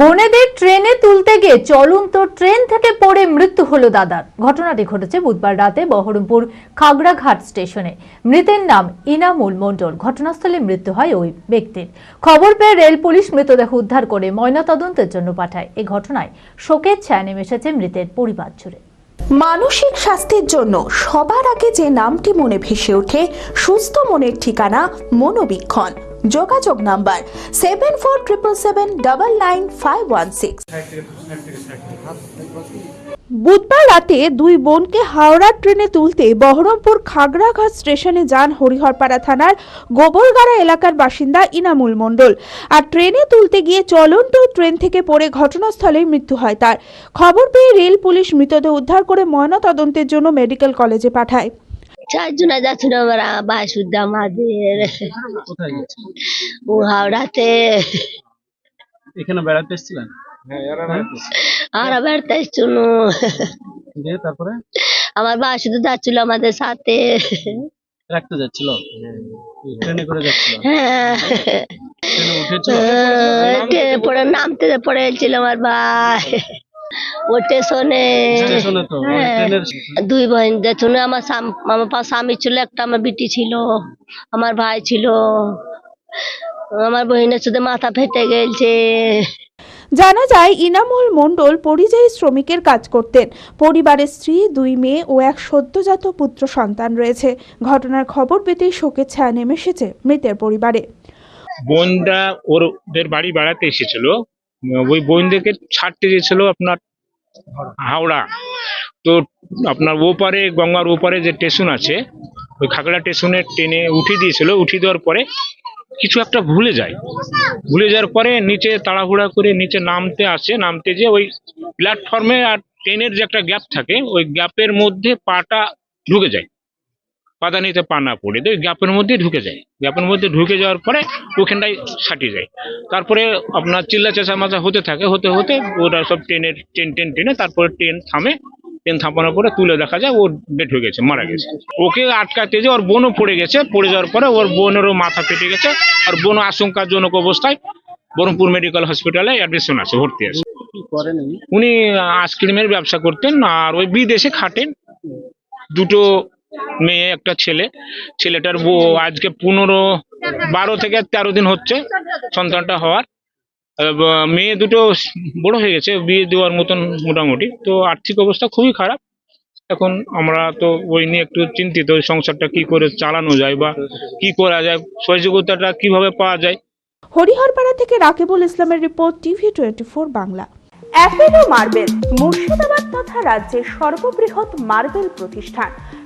বোনেদের ট্রেনে তুলতে গিয়ে চলন্ত ট্রেন থেকে পড়ে মৃত্যু হলো দাদার। ঘটনাটি ঘটেছে বুধবার রাতে বহরমপুর খাগড়াঘাট স্টেশনে। মৃতের নাম ইনামুল মণ্ডল। ঘটনাস্থলে মৃত্যু হয় ওই ব্যক্তির। খবর পেয়ে রেল পুলিশ মৃতদেহ উদ্ধার করে ময়নাতদন্তের জন্য পাঠায়। এ ঘটনায় শোকের ছায়া নেমে এসেছে মৃতের পরিবার জুড়ে। মানসিক স্বাস্থ্যের জন্য সবার আগে যে নামটি মনে ভেসে ওঠে, সুস্থ মনের ঠিকানা মনোবীক্ষণ। যোগাযোগ number seven four triple seven double nine five one six. বুধবার রাতে দুই বোনকে হাওড়ার ট্রেনে তুলতে বহরমপুর খাগড়াঘাট স্টেশনে যান হরিহরপাড়া থানার গোবরগাড়া এলাকার বাসিন্দা ইনামুল মণ্ডল। আর ট্রেনে তুলতে গিয়ে চলন্ত ট্রেন থেকে পড়ে ঘটনাস্থলে মৃত্যু হয় তার। খবর পেয়ে রেল পুলিশ মৃতদেহ উদ্ধার করে ময়নাতদন্তের জন্য মেডিকেল কলেজে পাঠায়। চারজনা যাচ্ছিল আমরা বাসুদ্ধ আমাদের কোথায় ও হাওড়াতে। এখানে বেড়াতে এসেছিলেন? আমরা বেড়াতে এসছিল দিয়ে তারপরে? আমার বাসুদ্ধ যাচ্ছিল আমাদের সাথে। রাখতে যাচ্ছিল? ট্রেনে করে যাচ্ছিল? হ্যাঁ। নামতে পড়েছিল আমার ভাই। ও স্টেশনে হ্যাঁ। দুই বোন দেখুন আমার আমার স্বামী ছিল একটা আমার বিটি ছিল আমার ভাই ছিল। আমার বহিনের শুধু মাথা ফেটে গেছে। জানা যায় ইনামুল মণ্ডল পরিযায়ী শ্রমিকের কাজ করতেন। পরিবারের স্ত্রী দুই মেয়ে ও এক সদ্যজাত পুত্র সন্তান রয়েছে। ঘটনার খবর পেতেই শোকের ছায়া নেমে এসেছে মৃতের পরিবারে। বোনরা ওর ওদের বাড়ি বেড়াতে এসেছিল। ওই বোনদেরকে ছাড়তে গেছিল আপনার হাওড়া। তো আপনার ওপারে, গঙ্গার ওপারে যে স্টেশন আছে, ওই খাগড়া স্টেশনে ট্রেনে উঠিয়ে দিয়েছিল। উঠিয়ে দেওয়ার পরে কিছু একটা ভুলে যায়। ভুলে যাওয়ার পরে নিচে তাড়াহুড়া করে নিচে নামতে আসে। নামতে যে ওই প্ল্যাটফর্মে আর ট্রেনের যে একটা গ্যাপ থাকে, ওই গ্যাপের মধ্যে পাটা ঢুকে যায়। পাদানিতে পা না পড়ে তো গ্যাপের মধ্যে ঢুকে যায়। গ্যাপের মধ্যে ঢুকে যাওয়ার পরে ওখানটায় সাটিয়ে যায়। তারপরে আপনার চিল্লা চেঁচা চেঁচামেচা হতে থাকে হতে হতে ওরা সব ট্রেনের ট্রেন ট্রেন ট্রেনে তারপরে ট্রেন থামে ট্রেন থামানোর পরে তুলে দেখা যায় ও ডেট হয়ে গেছে মারা গেছে। ওকে আটকাতে যে ওর বোনও পড়ে গেছে পড়ে যাওয়ার পরে ওর বোনেরও মাথা ফেটে গেছে আর বোনও আশঙ্কাজনক অবস্থায় বহরমপুর মেডিকেল হসপিটালে অ্যাডমিশন আছে ভর্তি আছে? উনি আইসক্রিমের ব্যবসা করতেন আর ওই বিদেশে খাটেন। দুটো মেয়ে, একটা ছেলে। ছেলেটার বউ আজকে পনেরো, বারো থেকে তেরো দিন হচ্ছে সন্তানটা হওয়ার। মেয়ে দুটো বড় হয়ে গেছে, বিয়ে দেওয়ার মতন মোটামুটি। তো আর্থিক অবস্থা খুবই খারাপ। এখন আমরা তো ওই নিয়ে একটু চিন্তিত সংসারটা কি করে চালানো যায় বা কি করা যায়, সহযোগিতাটা কীভাবে পাওয়া যায়। হরিহরপাড়া থেকে রাকিবুল ইসলামের report TV twenty four Bangla. Apollo marble Murshidabad তথা রাজ্যের সর্ববৃহৎ মার্বেল প্রতিষ্ঠান।